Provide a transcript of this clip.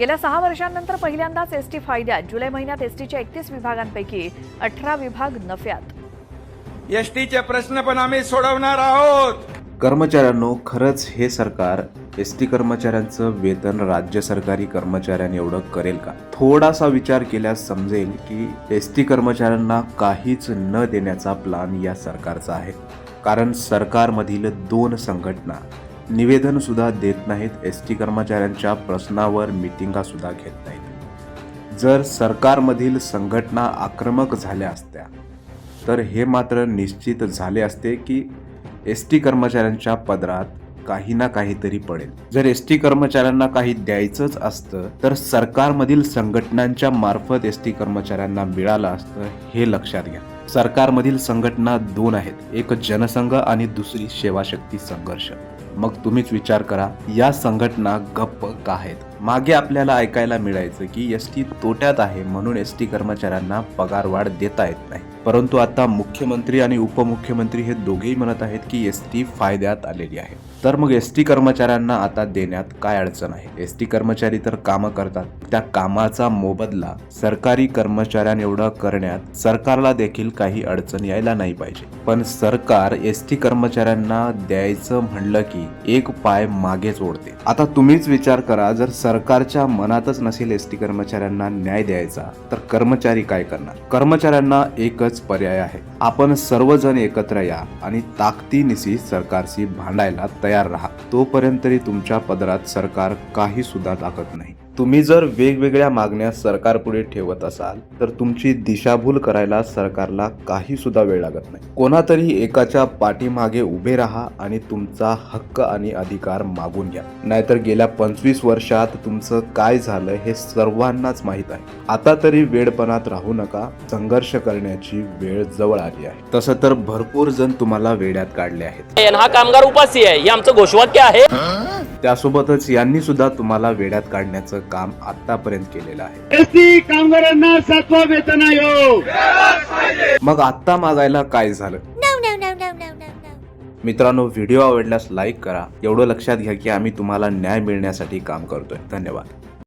गेल्या सहा वर्षांनंतर पहिल्यांदाच एसटी फायद्यात जुलै महिन्यात एसटीच्या एकतीस विभागांपैकी अठरा विभाग नफ्यात. एसटीचे प्रश्न पण आम्ही सोडवणार आहोत. कर्मचाऱ्यांनो खरंच हे सरकार एस टी कर्मचाऱ्यांचं वेतन राज्य सरकारी कर्मचाऱ्यांनी एवढं करेल का? थोडासा विचार केल्यास समजेल की एस टी कर्मचाऱ्यांना काहीच न देण्याचा प्लान या सरकारचा आहे. कारण सरकारमधील दोन संघटना निवेदनसुद्धा देत नाहीत. एस टी कर्मचाऱ्यांच्या प्रश्नावर मिटिंगासुद्धा घेत नाहीत. जर सरकारमधील संघटना आक्रमक झाल्या असत्या तर हे मात्र निश्चित झाले असते की एस टी कर्मचाऱ्यांच्या पदरात काही ना काहीतरी पडेल. जर एस टी कर्मचाऱ्यांना काही द्यायचंच असतं तर सरकारमधील संघटनांच्या मार्फत एस टी कर्मचाऱ्यांना मिळालं असतं हे लक्षात घ्या. सरकारमधील संघटना दोन आहेत. एक जनसंघ आणि दुसरी सेवाशक्ती संघर्ष. मग तुम्हीच विचार करा या संघटना गप्प का आहेत? मागे आपल्याला ऐकायला मिळायचं की एस टी तोट्यात आहे म्हणून एस टी कर्मचाऱ्यांना पगारवाढ देता येत नाही. परंतु आता मुख्यमंत्री आणि उपमुख्यमंत्री हे दोघेही म्हणत आहेत की एस टी फायद्यात आलेली आहे. तर मग एस टी कर्मचाऱ्यांना आता देण्यात काय अडचण आहे? एस टी कर्मचारी तर कामं करतात. त्या कामाचा मोबदला सरकारी कर्मचाऱ्यांएवढा करण्यात सरकारला देखील काही अडचण यायला नाही पाहिजे. पण सरकार एस टी कर्मचाऱ्यांना द्यायचं म्हणलं की एक पाय मागेच ओढते. आता तुम्हीच विचार करा जर सर सरकारच्या मनातच नसेल एस टी कर्मचाऱ्यांना न्याय द्यायचा तर कर्मचारी काय करणार? कर्मचाऱ्यांना एकच पर्याय आहे. आपण सर्वजण एकत्र या आणि ताकदीनिशी सरकारशी भांडायला तयार राहा. तोपर्यंत तरी तुमच्या पदरात सरकार काही सुद्धा टाकत नाही. तुम्ही जर वेगवेगळ्या मागण्या सरकारपुढे ठेवत असाल तर तुमची दिशाभूल करायला सरकारला काही सुद्धा वेळ लागत नाही. कोणातरी एकाच्या पाठीमागे उभे राहा आणि तुमचा हक्क आणि अधिकार मागून घ्या. नाहीतर गेल्या पंचवीस वर्षात तुमचं काय झालं हे सर्वांनाच माहीत आहे. आता तरी वेडपणात राहू नका संघर्ष करण्याची वेळ जवळ आली आहे. तसं तर भरपूर जण तुम्हाला वेड्यात काढले आहेत. हा कामगार उपासी आहे हे आमचं घोषवाक्य आहे. त्यासोबतच यांनी सुद्धा तुम्हाला वेड्यात काढण्याचं काम आतापर्यंत केलेलं आहे. एसटी कामगारांना सातवा वेतन आयोग. मग आत्ता मागायला काय झालं. मित्रांनो व्हिडिओ आवडल्यास लाईक करा. एवढं लक्षात घ्या की आम्ही तुम्हाला न्याय मिळण्यासाठी काम करतोय. धन्यवाद.